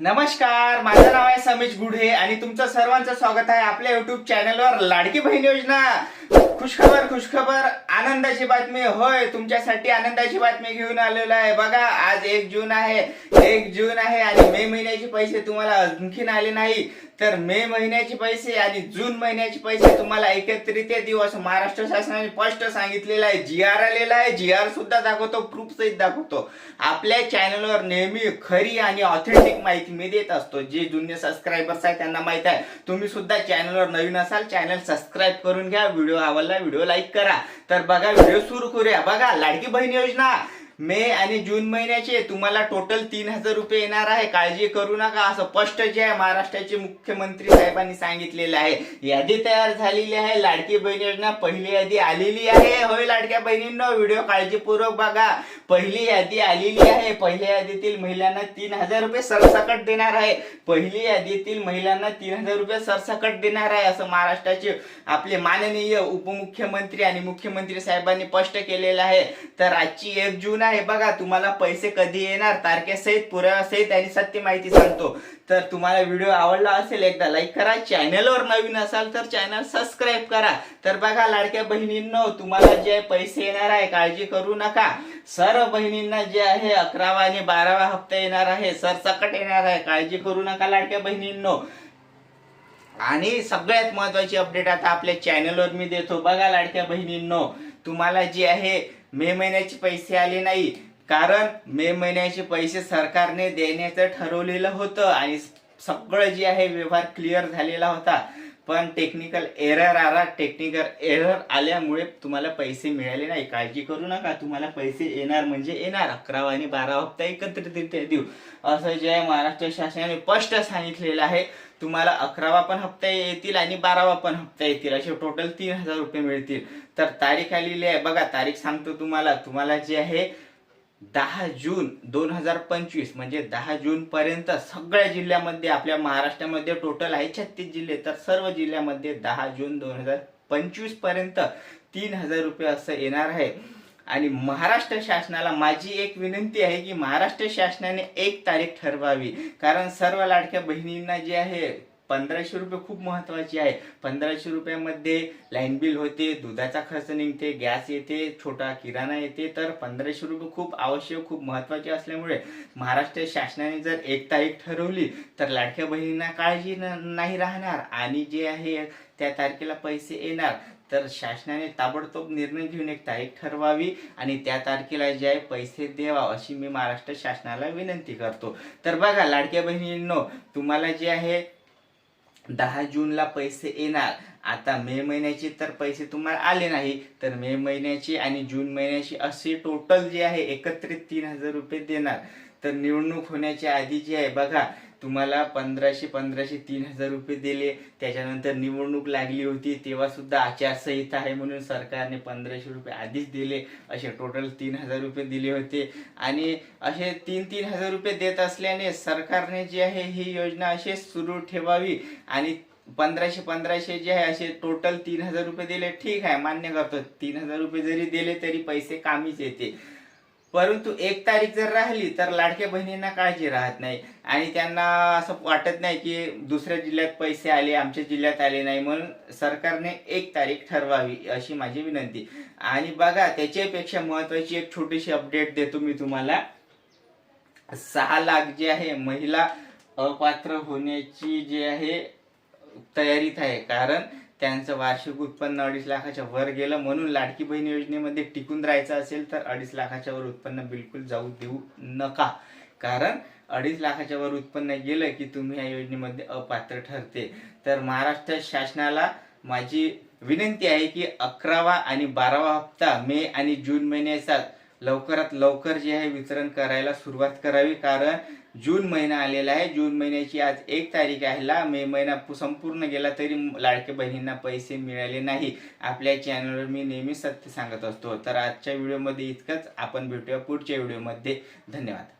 नमस्कार माझं नाव आहे समीश गुढे आणि तुमचं सर्वांचं स्वागत आहे आपल्या युट्यूब चॅनलवर लाडकी बहीण योजना. खुशखबर खुशखबर आनंदाची बातमी. होय तुमच्यासाठी आनंदाची बातमी घेऊन आलेलो आहे. बघा आज एक जून आहे. एक जून आहे आणि मे महिन्याचे पैसे तुम्हाला आणखीन आले नाही. तर मे महिन्याचे पैसे आणि जून महिन्याचे पैसे तुम्हाला एकत्रित देऊ असं महाराष्ट्र शासनाने स्पष्ट सांगितलेलं आहे. जी आर आलेला आहे. जी आर सुद्धा दाखवतो. प्रूफ सहित दाखवतो. आपल्या चॅनलवर नेहमी खरी आणि ऑथेंटिक माहिती मी देत असतो. जे जुने सबस्क्रायबर्स आहेत त्यांना माहीत आहे. तुम्ही सुद्धा चॅनलवर नवीन असाल चॅनल सबस्क्राईब करून घ्या. व्हिडिओ आवडला व्हिडिओ लाईक करा. तर बघा व्हिडिओ सुरू करूया. बघा लाडकी बहीण योजना. मे आणि जून महिन्याचे तुम्हाला टोटल तीन हजार रुपये येणार आहे. काळजी करू नका. असं स्पष्ट जे आहे महाराष्ट्राचे मुख्यमंत्री साहेबांनी सांगितलेलं आहे. यादी तयार झालेली आहे. लाडकी बहीण योजना पहिली यादी आलेली आहे. होय लाडक्या बहिणींनो व्हिडिओ काळजीपूर्वक बघा. पहिली यादी आलेली आहे. पहिल्या यादीतील महिलांना तीन हजार रुपये सरसकट देणार आहे. पहिली यादीतील महिलांना तीन हजार रुपये सरसकट देणार आहे. असं महाराष्ट्राचे आपले माननीय उपमुख्यमंत्री आणि मुख्यमंत्री साहेबांनी स्पष्ट केलेलं आहे. तर आजची एक जून आहे बघा तुम्हाला पैसे कधी येणार? तारखेसहित पुराव्यासहित आणि सत्य माहिती सांगतो. तर तुम्हाला व्हिडिओ आवडला असेल एकदा लाईक करा. चॅनलवर नवीन असाल तर चॅनल सबस्क्राईब करा. तर बघा लाडक्या बहिणींनो तुम्हाला जे पैसे येणार आहे काळजी करू नका. सर्व बहिणींना जे आहे अकरावा आणि बारावा हप्ता येणार आहे. सरसकट येणार आहे. काळजी करू नका लाडक्या बहिणींनो. आणि सगळ्यात महत्वाची अपडेट आता आपल्या चॅनलवर मी देतो. बघा लाडक्या बहिणींनो. तुम्हाला जे आहे मे महिन्याचे पैसे आले नाही. कारण मे महिन्याचे पैसे सरकारने देण्याचं ठरवलेलं होतं आणि सगळं जे आहे व्यवहार क्लिअर झालेला होता. पण टेक्निकल एरर आला. टेक्निकल एरर आल्यामुळे तुम्हाला पैसे मिळाले नाही. काळजी करू नका. तुम्हाला पैसे येणार म्हणजे येणार. अकरावा आणि बारा हप्ता एकत्रितरित्या देऊ. असं जे आहे महाराष्ट्र शासनाने स्पष्ट सांगितलेलं आहे. तुम्हाला अकरावा पण हप्ता येतील आणि बारावा पण हप्ता येतील. असे टोटल तीन हजार रुपये मिळतील. तर तारीख आलेली आहे. बघा तारीख सांगतो तुम्हाला. तुम्हाला जे आहे दहा जून दोन हजार पंचवीस म्हणजे दहा जून पर्यंत सगळ्या जिल्ह्यामध्ये आपल्या महाराष्ट्रामध्ये टोटल आहे छत्तीस जिल्हे. तर सर्व जिल्ह्यामध्ये दहा जून दोन हजार पंचवीसपर्यंत तीन हजार रुपये असं येणार आहे. आणि महाराष्ट्र शासनाला माझी एक विनंती आहे की महाराष्ट्र शासनाने एक तारीख ठरवावी. कारण सर्व लाडक्या बहिणींना जे आहे पंधराशे रुपये खूप महत्त्वाचे आहे. पंधराशे रुपयामध्ये लाईन बिल होते दुधाचा खर्च निघते गॅस येते छोटा किराणा येते. तर पंधराशे रुपये खूप आवश्यक खूप महत्त्वाचे असल्यामुळे महाराष्ट्र शासनाने जर एक तारीख ठरवली तर लाडक्या बहिणींना काळजी न- नाही राहणार. आणि जे आहे त्या तारखेला पैसे येणार. तर शासनाने ताबडतोब निर्णय घेऊन एक तारीख ठरवावी आणि त्या तारखेला जे आहे पैसे द्यावा अशी मी महाराष्ट्र शासनाला विनंती करतो. तर बघा लाडक्या बहिणींनो तुम्हाला जे आहे दहा जूनला पैसे येणार. आता मे महिन्याचे तर पैसे तुम्हाला आले नाही. तर मे महिन्याचे आणि जून महिन्याचे असे टोटल जे आहे एकत्रित तीन हजार रुपये देणार. तर निवडणूक होण्याच्या आधी जे आहे बघा तुम्हाला पंधराशे पंधराशे तीन हजार रुपये दिले. त्याच्यानंतर निवडणूक लागली होती. तेव्हा सुद्धा आचारसंहिता आहे म्हणून सरकारने पंधराशे रुपये आधीच दिले. असे टोटल तीन हजार रुपये दिले होते. आणि असे तीन तीन हजार रुपये देत असल्याने सरकारने जी आहे ही योजना अशी सुरू ठेवावी. आणि पंधराशे पंधराशे जे आहे असे टोटल तीन हजार रुपये दिले. ठीक आहे मान्य करतो. तीन हजार रुपये जरी दिले तरी पैसे कामीच येते. परंतु एक तारीख जर राहिली तर लाडक्या बहिणींना काळजी राहत नाही. आणि त्यांना असं वाटत नाही की दुसऱ्या जिल्ह्यात पैसे आले आमच्या जिल्ह्यात आले नाही म्हणून सरकारने एक तारीख ठरवावी अशी माझी विनंती. आणि बघा त्याच्यापेक्षा महत्वाची एक छोटीशी अपडेट देतो मी तुम्हाला. सहा लाख जे आहे महिला अपात्र होण्याची जी आहे तयारीत आहे. कारण त्यांचं वार्षिक उत्पन्न अडीच लाखाच्या वर गेलं. म्हणून लाडकी बहीण योजनेमध्ये टिकून राहायचं असेल तर अडीच लाखाच्या वर उत्पन्न बिलकुल जाऊ देऊ नका. कारण अडीच लाखाच्या वर उत्पन्न गेलं की तुम्ही या योजनेमध्ये अपात्र ठरते. तर महाराष्ट्र शासनाला माझी विनंती आहे की अकरावा आणि बारावा हप्ता मे आणि जून महिन्याचा लवकरात लवकर जे आहे वितरण करायला सुरुवात करावी. कारण जून महिना आलेला आहे. जून महिन्याची आज एक तारीख आहे. ला मे महिना संपूर्ण गेला तरी लाडके बहिणींना पैसे मिळाले नाही. आपल्या चॅनलवर मी नेहमी सत्य सांगत असतो. तर आजच्या व्हिडिओमध्ये इतकंच. आपण भेटूया पुढच्या व्हिडिओमध्ये धन्यवाद.